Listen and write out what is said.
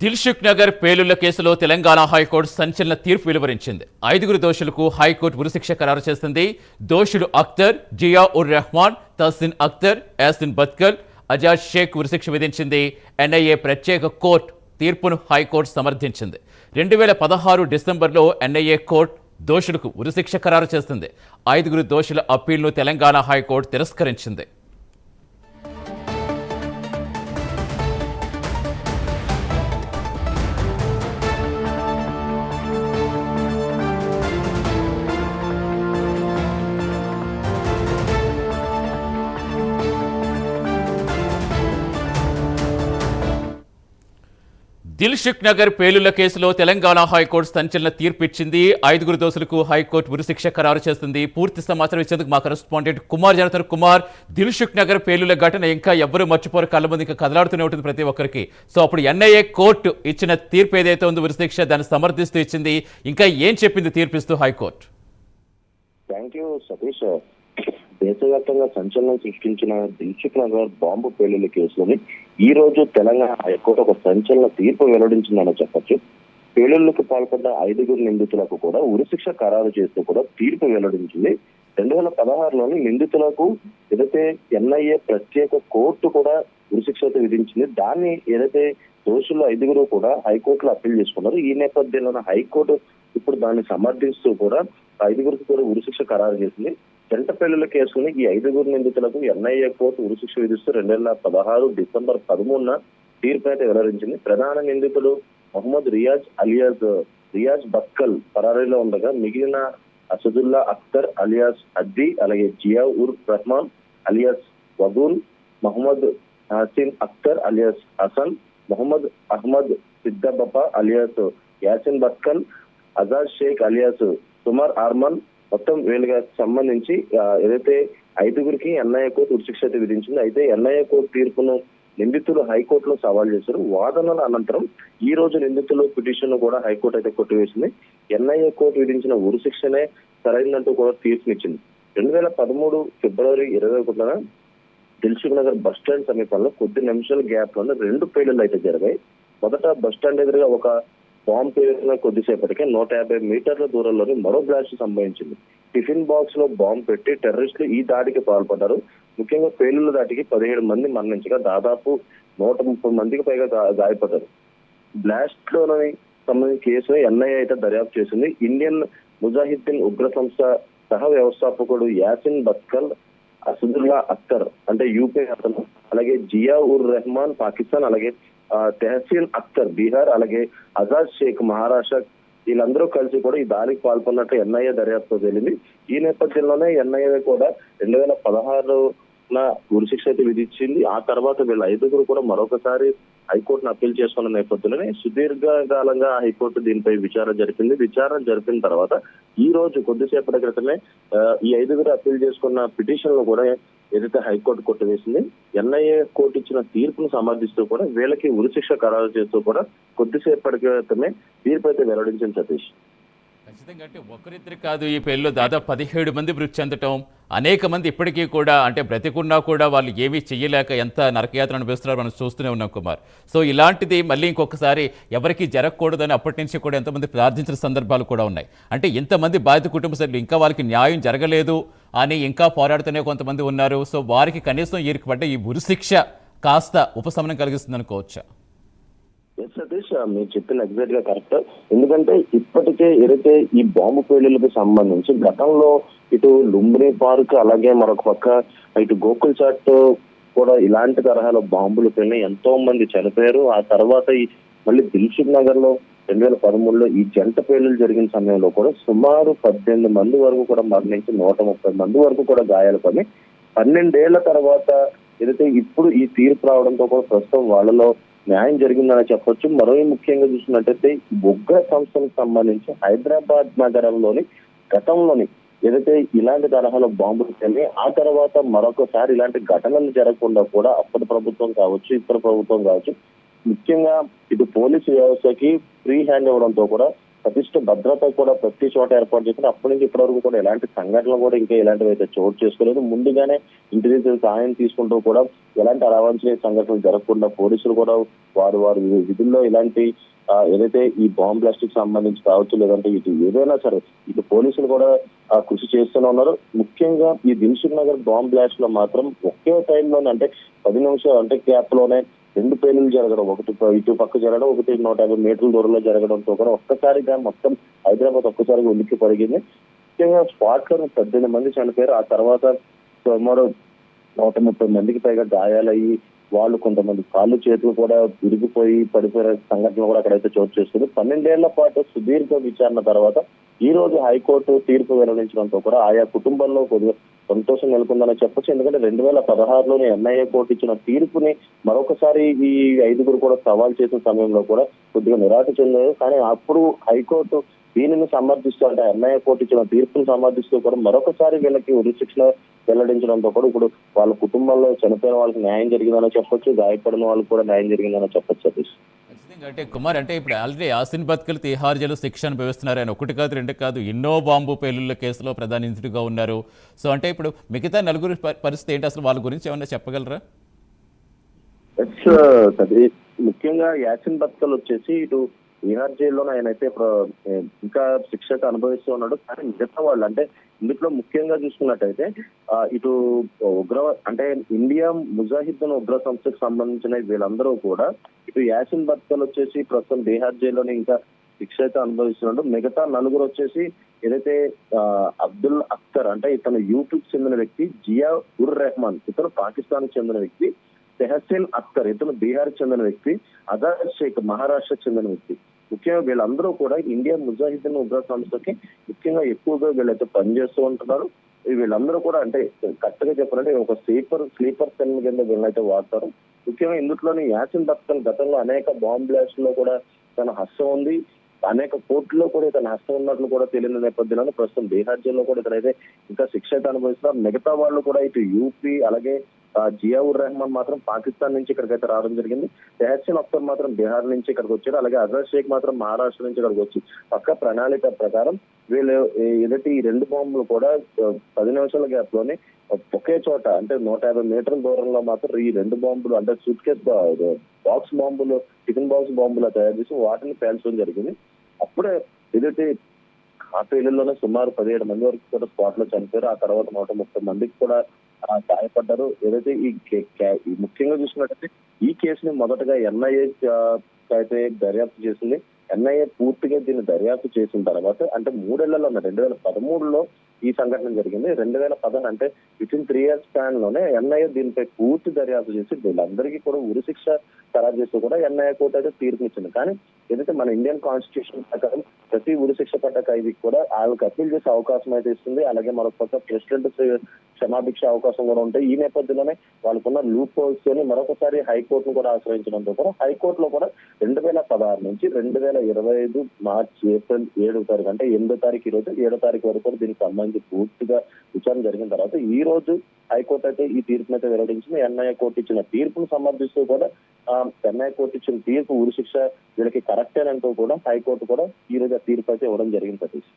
దిల్సుఖ్ నగర్ పేలుళ్ళ కేసులో తెలంగాణ హైకోర్టు సంచలన తీర్పు వెలువరించింది. ఐదుగురు దోషులకు హైకోర్టు ఉరిశిక్ష ఖరారు చేసింది. దోషులు అఖ్తర్ జియా ఉర్ రెహమాన్ తహసిన్ అఖ్తర్ యాసిన్ బత్కల్. అజాజ్ షేక్ ఉరిశిక్ష విధించింది. ఎన్ఐఏ ప్రత్యేక కోర్టు తీర్పును హైకోర్టు సమర్థించింది. రెండు వేల పదహారు డిసెంబర్లో ఎన్ఐఏ కోర్టు దోషులకు ఉరిశిక్ష ఖరారు చేసింది. ఐదుగురు దోషుల అప్పీల్ను తెలంగాణ హైకోర్టు తిరస్కరించింది. దిల్షుక్ నగర్ పేలుళ్ళ కేసులో తెలంగాణ హైకోర్టు సంచలన తీర్పు ఇచ్చింది ఐదుగురు దోషులకు హైకోర్టు ఉరిశిక్ష ఖరారు చేస్తుంది. పూర్తి సమాచారం ఇచ్చేందుకు మా కరెస్పాండెంట్ కుమార్ జనతన్ కుమార్. దిల్షుక్ నగర్ పేలుళ్ళ ఘటన ఇంకా ఎవ్వరూ మర్చిపోరు. కళ్ళ ముందు ఇంకా కదలాడుతూనే ఉంటుంది ప్రతి ఒక్కరికి. సో అప్పుడు ఎన్ఐఏ కోర్టు ఇచ్చిన తీర్పు ఏదైతే ఉందో ఉరిశిక్ష దాన్ని సమర్థిస్తూ ఇచ్చింది. ఇంకా ఏం చెప్పింది తీర్పిస్తూ high court? Thank you Satish దేశవ్యాప్తంగా సంచలనం సృష్టించిన దిల్సుఖ్ నగర్ బాంబు పేలుళ్ళ కేసులోని ఈ రోజు తెలంగాణ హైకోర్టు ఒక సంచలన తీర్పు వెల్లడించిందని చెప్పొచ్చు. పేలుళ్ళకు పాల్పడ్డ ఐదుగురు నిందితులకు కూడా ఉరిశిక్ష ఖరారు చేస్తూ కూడా తీర్పు వెల్లడించింది. రెండు వేల పదహారులోని నిందితులకు ఏదైతే ఎన్ఐఏ ప్రత్యేక కోర్టు కూడా ఉరిశిక్ష అయితే విధించింది. దాన్ని ఏదైతే దోషులు ఐదుగురు కూడా హైకోర్టులో అప్పీల్ చేసుకున్నారు. ఈ నేపథ్యంలోనే హైకోర్టు ఇప్పుడు దాన్ని సమర్థిస్తూ కూడా ఐదుగురికి కూడా ఉరిశిక్ష ఖరారు చేసింది. జంట పెళ్ళిల కేసుని ఈ ఐదుగురు నిందితులకు ఎన్ఐఏ కోర్టు ఉరిశిక్ష విధిస్తూ రెండు వేల పదహారు డిసెంబర్ పదమూడున తీర్పు అయితే వెల్లడించింది. ప్రధాన నిందితుడు మొహమ్మద్ రియాజ్ అలియాజ్ రియాజ్ బక్కల్ పరారీలో ఉండగా మిగిలిన అసదుల్లా అఖ్తర్ అలియాస్ అద్ది అలాగే Zia ur Rahman alias వగూన్ Mohammed Haseen Akhtar alias Hassan Mohammed Ahmed Siddibapa alias Yasin Bhatkal Ajaz Shaikh alias Sumar Arman మొత్తం వీళ్ళకి సంబంధించి ఏదైతే ఐదుగురికి ఎన్ఐఏ కోర్టు ఉరిశిక్ష అయితే విధించింది అయితే ఎన్ఐఏ కోర్టు తీర్పును నిందితులు హైకోర్టులో సవాల్ చేశారు. వాదనల అనంతరం ఈ రోజు నిందితులు పిటిషన్ కూడా హైకోర్టు అయితే కొట్టివేసింది. ఎన్ఐఏ కోర్టు విధించిన ఉరిశిక్షనే సరైనట్టు కూడా తీర్పునిచ్చింది. రెండు వేల పదమూడు ఫిబ్రవరి ఇరవై ఒకటిన దిల్సుఖ్ నగర్ బస్ స్టాండ్ సమీపంలో కొద్ది నిమిషాల గ్యాప్లో రెండు పేలుళ్ళు అయితే జరిగాయి. మొదట బస్ స్టాండ్ ఎదురుగా ఒక బాంబు పేరున కొద్దిసేపటికే నూట యాభై మీటర్ల దూరంలోని మరో బ్లాస్ట్ సంభవించింది. టిఫిన్ బాక్స్లో బాంబు పెట్టి టెర్రరిస్టులు ఈ దాడికి పాల్పడ్డారు. ముఖ్యంగా పేలుళ్ళ దాటికి పదిహేడు మంది మరణించగా దాదాపు నూట ముప్పై మందికి పైగా గా- గాయపడ్డారు. బ్లాస్ట్లోని సంబంధించిన కేసును ఎన్ఐఏ అయితే దర్యాప్తు చేసింది. ఇండియన్ ముజాహిద్దీన్ ఉగ్ర సంస్థ సహ వ్యవస్థాపకుడు యాసిన్ బత్కల్ అసదుల్లా అఖ్తర్ అంటే యూపీ అతను అలాగే జియా ఉర్ రెహమాన్ పాకిస్తాన్ అలాగే ఆ, తెహసీన్ అఖ్తర్ బీహార్ అలాగే అజాజ్ షేక్ మహారాష్ట్ర వీళ్ళందరూ కలిసి కూడా ఈ దారికి పాల్పొన్నట్టు ఎన్ఐఏ దర్యాప్తు తేలింది ఈ నేపథ్యంలోనే ఎన్ఐఏ కూడా రెండు వేల పదహారు ఉరిశిక్ష అయితే విధించింది. ఆ తర్వాత వీళ్ళ ఐదుగురు కూడా మరొకసారి హైకోర్టును అప్పీల్ చేసుకున్న నేపథ్యంలోనే సుదీర్ఘకాలంగా హైకోర్టు దీనిపై విచారణ జరిపింది. విచారణ జరిపిన తర్వాత ఈ రోజు కొద్దిసేపటి క్రితమే ఈ ఐదుగురు అప్పీల్ చేసుకున్న పిటిషన్లు కూడా ఏదైతే హైకోర్టు కొట్టివేసింది ఎన్ఐఏ కోర్టు ఇచ్చిన తీర్పును సమర్థిస్తూ కూడా వీళ్ళకి ఉరిశిక్ష ఖరారు చేస్తూ కూడా కొద్దిసేపటి క్రితమే తీర్పు అయితే వెల్లడించింది సతీష్. ఖచ్చితంగా అంటే ఒకరిద్దరు కాదు ఈ పెళ్ళిలో దాదాపు పదిహేడు మంది మృతి చెందటం అనేక మంది ఇప్పటికీ కూడా అంటే బ్రతికున్నా కూడా వాళ్ళు ఏమీ చెయ్యలేక ఎంత నరకయాత్ర అనిపిస్తున్నారు మనం చూస్తూనే ఉన్నాం కుమార్. సో ఇలాంటిది మళ్ళీ ఇంకొకసారి ఎవరికి జరగకూడదని అప్పటి నుంచి కూడా ఎంతమంది ప్రార్థించిన సందర్భాలు కూడా ఉన్నాయి. అంటే ఇంతమంది బాధిత కుటుంబ సభ్యులు ఇంకా వాళ్ళకి న్యాయం జరగలేదు అని ఇంకా పోరాడుతూనే కొంతమంది ఉన్నారు. సో వారికి కనీసం ఈరికి పడ్డ ఈ ఉరిశిక్ష కాస్త ఉపశమనం కలిగిస్తుంది అనుకోవచ్చా ఎస్ సతీష్ uh, మీరు చెప్పింది ఎగ్జాక్ట్గా కరెక్ట్ ఎందుకంటే ఇప్పటికే ఏదైతే ఈ బాంబు పేలులకు సంబంధించి గతంలో ఇటు లుంబిని పార్క్ అలాగే మరొక పక్క ఇటు గోకుల్ చాట్ కూడా ఇలాంటి తరహాలో బాంబులు పేలినాయి. ఎంతో మంది చనిపోయారు. ఆ తర్వాత ఈ మళ్ళీ దిల్షుక్ నగర్లో రెండు వేల పదమూడులో ఈ జంట పేలులు జరిగిన సమయంలో కూడా సుమారు పద్దెనిమిది మంది వరకు కూడా మరణించి నూట ముప్పై మంది వరకు కూడా గాయాలు పడి పన్నెండేళ్ళ తర్వాత ఏదైతే ఇప్పుడు ఈ తీర్పు రావడంతో కూడా ప్రస్తుతం వాళ్ళలో న్యాయం జరిగిందని చెప్పొచ్చు. మరో ముఖ్యంగా చూసినట్టయితే బొగ్గ సంస్థకు సంస్థలకు సంబంధించి హైదరాబాద్ నగరంలోని గతంలోని ఏదైతే ఇలాంటి తరహాలో బాంబులు తెలియ ఆ తర్వాత మరొకసారి ఇలాంటి ఘటనలు జరగకుండా కూడా అప్పటి ప్రభుత్వం కావచ్చు ఇప్పటి ప్రభుత్వం కావచ్చు ముఖ్యంగా ఇటు పోలీసు వ్యవస్థకి ఫ్రీ హ్యాండ్ ఇవ్వడంతో కూడా పటిష్ట భద్రత కూడా ప్రతి చోట ఏర్పాటు చేసిన అప్పటి నుంచి ఇప్పటి వరకు కూడా ఎలాంటి సంఘటనలు కూడా ఇంకా ఇలాంటివి అయితే చోటు చేసుకోలేదు. ముందుగానే ఇంటి దగ్గర సాయం తీసుకుంటూ కూడా ఎలాంటి అవాంఛనీయ సంఘటనలు జరగకుండా పోలీసులు కూడా వారు వారు విధుల్లో ఇలాంటి ఏదైతే ఈ బాంబ్ బ్లాస్ట్కి సంబంధించి కావచ్చు లేదంటే ఇటు ఏదైనా సరే ఇటు పోలీసులు కూడా ఆ, కృషి చేస్తూనే ఉన్నారు. ముఖ్యంగా ఈ దిల్సుఖ్ నగర్ బాంబ్ బ్లాస్ట్లో మాత్రం ఒకే టైంలోనే అంటే పది నిమిషాలు అంటే క్యాప్లోనే రెండు పేలులు జరగడం ఒకటి ఇటు పక్క జరగడం ఒకటి నూట యాభై మీటర్ల దూరంలో జరగడంతో కూడా ఒక్కసారిగా మొత్తం హైదరాబాద్ ఒక్కసారిగా ఉలిక్కి పడిగింది. ముఖ్యంగా స్పాట్లో పద్దెనిమిది మంది చనిపోయారు. ఆ తర్వాత సుమారు నూట ముప్పై మందికి పైగా గాయాలయ్యి వాళ్ళు కొంతమంది కాళ్ళు చేతులు కూడా విరిగిపోయి పడిపోయిన సంఘటనలు కూడా అక్కడైతే చోటు చేసుకుంది. పన్నెండేళ్ళ పాటు సుదీర్ఘ విచారణ తర్వాత ఈ రోజు హైకోర్టు తీర్పు వెల్లడించడంతో కూడా ఆయా కుటుంబంలో కొద్దిగా సంతోషం నెలకొందని చెప్పొచ్చు. ఎందుకంటే రెండు వేల పదహారులోనే ఎన్ఐఏ కోర్టు ఇచ్చిన తీర్పుని మరొకసారి ఈ ఐదుగురు కూడా సవాల్ చేసిన సమయంలో కూడా కొద్దిగా నిరాశ చెందారు. కానీ అప్పుడు హైకోర్టు దీనిని సమర్థిస్తూ అంటే ఎన్ఐఏ కోర్టు ఇచ్చిన తీర్పును సమర్థిస్తూ కూడా మరొకసారి వీళ్ళకి ఉరిశిక్షణ వెల్లడించడంతో కూడా ఇప్పుడు వాళ్ళ కుటుంబంలో చనిపోయిన వాళ్ళకి న్యాయం జరిగిందని చెప్పొచ్చు. గాయపడిన వాళ్ళకి కూడా న్యాయం జరిగిందని చెప్పొచ్చు సతీష్. అంటే కుమార్ అంటే ఇప్పుడు ఆల్రెడీ ఆసిన్ బతుకలు తిహార్ జైలు శిక్ష అనుభవిస్తున్నారు ఆయన ఒకటి కాదు రెండు కాదు ఎన్నో బాంబు పేలుళ్ళ కేసులో ప్రధాన నిందితుడిగా ఉన్నారు. సో అంటే ఇప్పుడు మిగతా నలుగురు పరిస్థితి ఏంటి? అసలు వాళ్ళ గురించి ఏమన్నా చెప్పగలరా? Uh, ముఖ్యంగా యాసిన్ బత్కల్ వచ్చేసి ఇటు బీహార్ జైల్లోనే ఆయన అయితే ప్ర- ఇంకా శిక్షకు అనుభవిస్తూ ఉన్నాడు. కానీ మిగతా వాళ్ళు అంటే ఇందులో ముఖ్యంగా చూసుకున్నట్టయితే ఇటు ఉగ్ర అంటే ఇండియా ముజాహిద్దీన్ ఉగ్ర సంస్థకు సంబంధించిన వీళ్ళందరూ కూడా ఇటు యాసిన్ బత్కల్ వచ్చేసి ప్రస్తుతం బీహార్ జైల్లోనే ఇంకా శిక్ష అయితే అనుభవిస్తున్నాడు. మిగతా నలుగురు వచ్చేసి ఏదైతే అబ్దుల్ అఖ్తర్ అంటే ఇతను యూట్యూబ్ చెందిన వ్యక్తి జియా ఉర్ రెహమాన్ ఇతను పాకిస్తాన్ చెందిన వ్యక్తి తెహసీన్ అఖ్తర్ ఇతను బీహార్ చెందిన వ్యక్తి అజాద్ షేక్ మహారాష్ట్ర చెందిన వ్యక్తి. ముఖ్యంగా వీళ్ళందరూ కూడా ఇండియా ముజాహిద్దీన్ ఉగ్ర సంస్థకి ముఖ్యంగా ఎక్కువగా వీళ్ళైతే పనిచేస్తూ ఉంటున్నారు. వీళ్ళందరూ కూడా అంటే కరెక్ట్గా చెప్పాలంటే ఒక స్లీపర్ స్లీపర్ సెల్ కింద వీళ్ళైతే వాడతారు. ముఖ్యంగా ఇందులోని యాసిన్ దత్తన్ గతంలో అనేక బాంబ్ బ్లాస్ట్లో కూడా తన హస్తం ఉంది. అనేక కోర్టులో కూడా ఇతను హస్తం ఉన్నట్లు కూడా తెలియని నేపథ్యంలో ప్రస్తుతం బీహార్ జైల్లో కూడా ఇతనైతే ఇంకా శిక్ష అయితే అనుభవిస్తున్నారు. మిగతా వాళ్ళు కూడా ఇటు యూపీ అలాగే జియావుర్ రెహమాన్ మాత్రం పాకిస్తాన్ నుంచి ఇక్కడికైతే రావడం జరిగింది. తెహసిన్ అఖ్తర్ మాత్రం బీహార్ నుంచి ఇక్కడికి వచ్చారు. అలాగే అజర్ షేక్ మాత్రం మహారాష్ట్ర నుంచి ఇక్కడికి వచ్చి పక్క ప్రణాళిక ప్రకారం వీళ్ళు ఎదుటి ఈ రెండు బాంబులు కూడా పది నిమిషాల గ్యాప్లోనే ఒకే చోట అంటే నూట యాభై మీటర్ల దూరంలో మాత్రం ఈ రెండు బాంబులు అంటే సూట్ కేస్ బాక్స్ బాంబులు టిఫిన్ బాక్స్ బాంబులు తయారు చేసి వాటిని పేల్చడం జరిగింది. అప్పుడే ఎదుటి ఆ పేలుల్లోనే సుమారు పదిహేడు మంది వరకు కూడా స్పాట్లో చనిపోయారు. ఆ తర్వాత నూట ముప్పై మందికి కూడా సహాయపడ్డారు ఏదైతే ఈ కే- ఈ ముఖ్యంగా చూసుకున్నట్టయితే ఈ కేసుని మొదటగా ఎన్ఐఏ అయితే దర్యాప్తు చేసింది. ఎన్ఐఏ పూర్తిగా దీన్ని దర్యాప్తు చేసిన తర్వాత అంటే మూడేళ్ళలో రెండు వేల పదమూడులో ఈ సంఘటన జరిగింది. రెండు వేల పదహారు అంటే విత్ త్రీ ఇయర్స్ స్పాన్లోనే ఎన్ఐఏ దీనిపై పూర్తి దర్యాప్తు చేసి వీళ్ళందరికీ కూడా ఉరిశిక్ష ఖరారు చేస్తూ కూడా ఎన్ఐఏ కోర్టు అయితే తీర్పునిచ్చింది. కానీ ఏదైతే మన ఇండియన్ కాన్స్టిట్యూషన్ ప్రకారం ప్రతి ఉరి శిక్ష పడ్డ ఖైదీకి కూడా వాళ్ళకి అప్పీల్ చేసే అవకాశం అయితే ఇస్తుంది. అలాగే మరొక పక్క ప్రెసిడెంట్ క్షమాభిక్ష అవకాశం కూడా ఉంటాయి. ఈ నేపథ్యంలోనే వాళ్ళకున్న లూప్ హోల్స్ని మరొకసారి హైకోర్టును కూడా ఆశ్రయించడంతో కూడా హైకోర్టులో కూడా రెండు వేల పదహారు నుంచి రెండు వేల ఇరవై ఐదు మార్చ్ ఏప్రిల్ ఏడో తారీఖు అంటే ఎనిమిదో తారీఖు ఈ రోజు ఏడో తారీఖు వరకు కూడా దీనికి సంబంధించి పూర్తిగా విచారణ జరిగిన తర్వాత ఈ రోజు హైకోర్టు అయితే ఈ తీర్పును అయితే వెల్లడించింది ఎన్ఐఏ కోర్టు ఇచ్చిన తీర్పును సమర్థిస్తూ కూడా ఎన్ఐ కోర్టు ఇచ్చిన తీర్పు ఉరి వీళ్ళకి వీళ్ళకి కరెక్టేనంటూ కూడా హైకోర్టు కూడా ఈ రోజు ఆ తీర్పు అయితే ఇవ్వడం జరిగింది సతీష్.